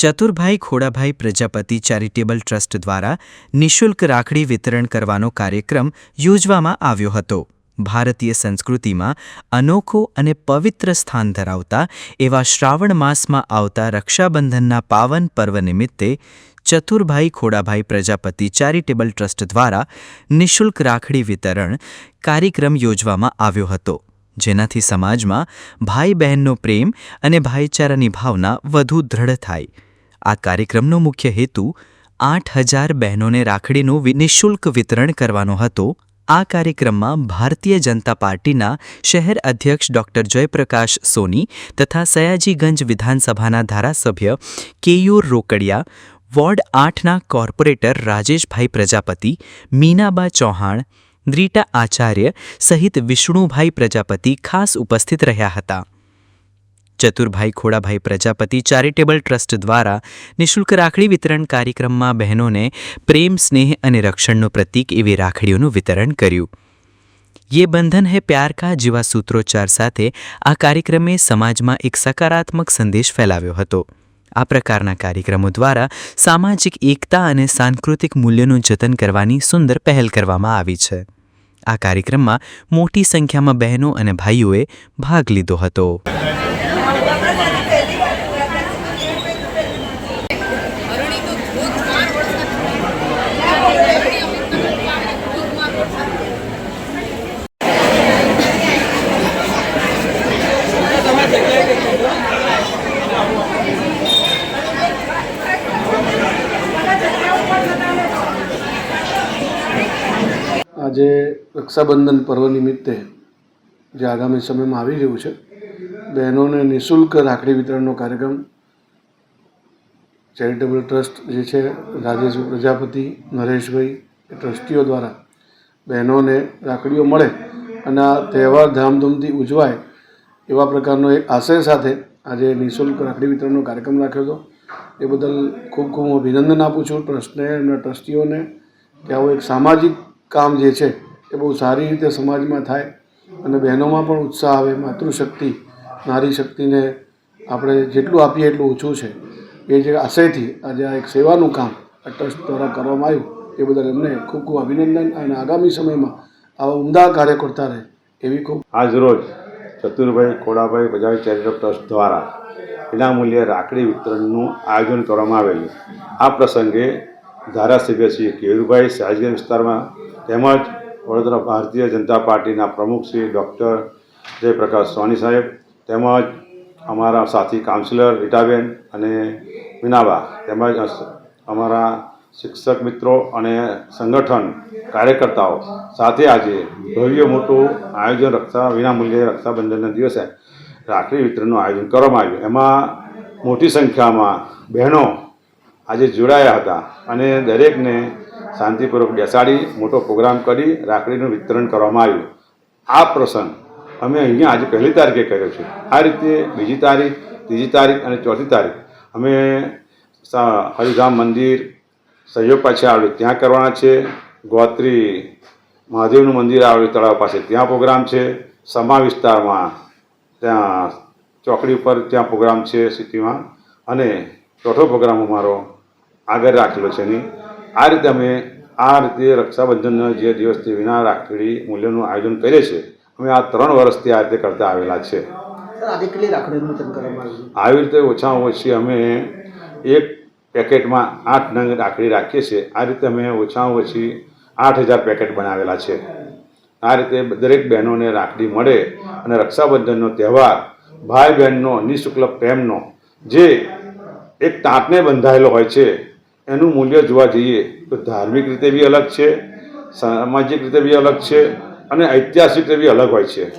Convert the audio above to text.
Chaturbhai Khodabhai Prajapati charitable trust દ્વારા નિઃશુલ્ક રાખડી વિતરણ કરવાનો કાર્યક્રમ યોજવામાં આવ્યો હતો. ભારતીય સંસ્કૃતિમાં અનોખો અને પવિત્ર સ્થાન ધરાવતા એવા શ્રાવણ માસમાં આવતા રક્ષાબંધનના પાવન પર્વ નિમિત્તે ચતુરભાઈ ખોડાભાઈ પ્રજાપતિ ચેરિટેબલ ટ્રસ્ટ દ્વારા નિઃશુલ્ક રાખડી વિતરણ કાર્યક્રમ યોજવામાં આવ્યો હતો, જેનાથી સમાજમાં ભાઈ બહેનનો પ્રેમ અને ભાઈચારાની ભાવના વધુ દ્રઢ થાય. આ કાર્યક્રમનો મુખ્ય હેતુ આઠ હજાર બહેનોને રાખડીનું નિઃશુલ્ક વિતરણ કરવાનો હતો. આ કાર્યક્રમમાં ભારતીય જનતા પાર્ટીના શહેર અધ્યક્ષ ડોક્ટર જયપ્રકાશ સોની તથા સયાજીગંજ વિધાનસભાના ધારાસભ્ય કેયુર રોકડિયા, વોર્ડ આઠના કોર્પોરેટર રાજેશભાઈ પ્રજાપતિ, મીનાબા ચૌહાણ દ્રીટા આચાર્ય સહિત વિષ્ણુભાઈ પ્રજાપતિ ખાસ ઉપસ્થિત રહ્યા હતા. ચતુરભાઈ ખોડાભાઈ પ્રજાપતિ ચેરિટેબલ ટ્રસ્ટ દ્વારા નિઃશુલ્ક રાખડી વિતરણ કાર્યક્રમમાં બહેનોને પ્રેમ, સ્નેહ અને રક્ષણનું પ્રતીક એવી રાખડીઓનું વિતરણ કર્યું. યે બંધન હે પ્યાર કા જેવા સૂત્રોચ્ચાર સાથે આ કાર્યક્રમે સમાજમાં એક સકારાત્મક સંદેશ ફેલાવ્યો હતો. આ પ્રકારના કાર્યક્રમો દ્વારા સામાજિક એકતા અને સાંસ્કૃતિક મૂલ્યનું જતન કરવાની સુંદર પહેલ કરવામાં આવી છે. આ કાર્યક્રમમાં મોટી સંખ્યામાં બહેનો અને ભાઈઓએ ભાગ લીધો હતો. આજે રક્ષાબંધન પર્વ નિમિત્તે જે આગામી સમયમાં આવી રહ્યું છે બહેનોને નિઃશુલ્ક રાખડી વિતરણનો કાર્યક્રમ. ચેરિટેબલ ટ્રસ્ટ જે છે રાજેશ પ્રજાપતિ નરેશભાઈ ટ્રસ્ટીઓ દ્વારા બહેનોને રાખડીઓ મળે અને આ તહેવાર ધામધૂમથી ઉજવાય એવા પ્રકારનો એક આશય સાથે આજે નિઃશુલ્ક રાખડી વિતરણનો કાર્યક્રમ રાખ્યો હતો. એ બદલ ખૂબ ખૂબ હું અભિનંદન આપું છું ટ્રસ્ટને અને ટ્રસ્ટીઓને કે આવું એક સામાજિક કામ જે છે, એ બહુ સારી રીતે સમાજમાં થાય અને બહેનોમાં પણ ઉત્સાહ આવે, માતૃશક્તિ નારી શક્તિને આપણે જેટલું આપીએ એટલું ઓછું છે. એ જે આશયથી આજે આ એક સેવાનું કામ આ ટ્રસ્ટ દ્વારા કરવામાં આવ્યું, એ બદલ એમને ખૂબ ખૂબ અભિનંદન અને આગામી સમયમાં આવા ઉમદા કાર્ય કરતા રહે એવી ખૂબ આજરોજ ચતુરભાઈ ખોડાભાઈ બજાજ ચેરિટેબલ ટ્રસ્ટ દ્વારા વિનામૂલ્યે રાખડી વિતરણનું આયોજન કરવામાં આવેલું. આ પ્રસંગે ધારાસભ્ય શ્રી કેયુરભાઈ સાજગીર વિસ્તારમાં તેમજ વડોદરા ભારતીય જનતા પાર્ટીના પ્રમુખ શ્રી ડૉક્ટર જયપ્રકાશ સોની સાહેબ તેમજ અમારા સાથી કાઉન્સિલર રીટાબેન અને મીનાબા તેમજ અમારા શિક્ષક મિત્રો અને સંગઠન કાર્યકર્તાઓ સાથે આજે ભવ્ય મોટું આયોજન રક્ષા, વિનામૂલ્યે રક્ષાબંધનના દિવસે રાખડી વિતરણનું આયોજન કરવામાં આવ્યું. એમાં મોટી સંખ્યામાં બહેનો આજે જોડાયા હતા અને દરેકને શાંતિપૂર્વક બેસાડી, મોટો પ્રોગ્રામ કરી રાખડીનું વિતરણ કરવામાં આવ્યું. આ પ્રસંગ અમે અહીંયા આજે પહેલી તારીખે કર્યો છે. આ રીતે બીજી તારીખ, ત્રીજી તારીખ અને ચોથી તારીખ અમે હરિધામ મંદિર સહયોગ પાસે આવેલું. ત્યાં કરવાના છે. ગોત્રી મહાદેવનું મંદિર આવેલું તળાવ પાસે. ત્યાં પ્રોગ્રામ છે. સમા વિસ્તારમાં. ત્યાં ચોકડી ઉપર ત્યાં પ્રોગ્રામ છે સિટીમાં. અને ચોથો પ્રોગ્રામ અમારો આગળ રાખેલો છે એની. આ રીતે અમે આ રીતે રક્ષાબંધનના જે દિવસથી વિના રાખડી મૂલ્યનું આયોજન કરીએ છીએ. અમે આ ત્રણ વર્ષથી આ રીતે કરતા આવેલા છે. આવી રીતે ઓછામાં ઓછી અમે એક પેકેટમાં આઠ નંગ રાખડી રાખીએ છીએ. આ રીતે અમે ઓછામાં ઓછી આઠ હજાર પેકેટ બનાવેલા છે. આ રીતે દરેક બહેનોને રાખડી મળે અને રક્ષાબંધનનો તહેવાર ભાઈ બહેનનો નિઃશુલ્ક પ્રેમનો જે એક તાંતને બંધાયેલો હોય છે એનું મૂલ્ય જોવા જઈએ તો ધાર્મિક રીતે બી અલગ છે સામાજિક રીતે બી અલગ છે અને ઐતિહાસિક એવી અલગ હોય છે.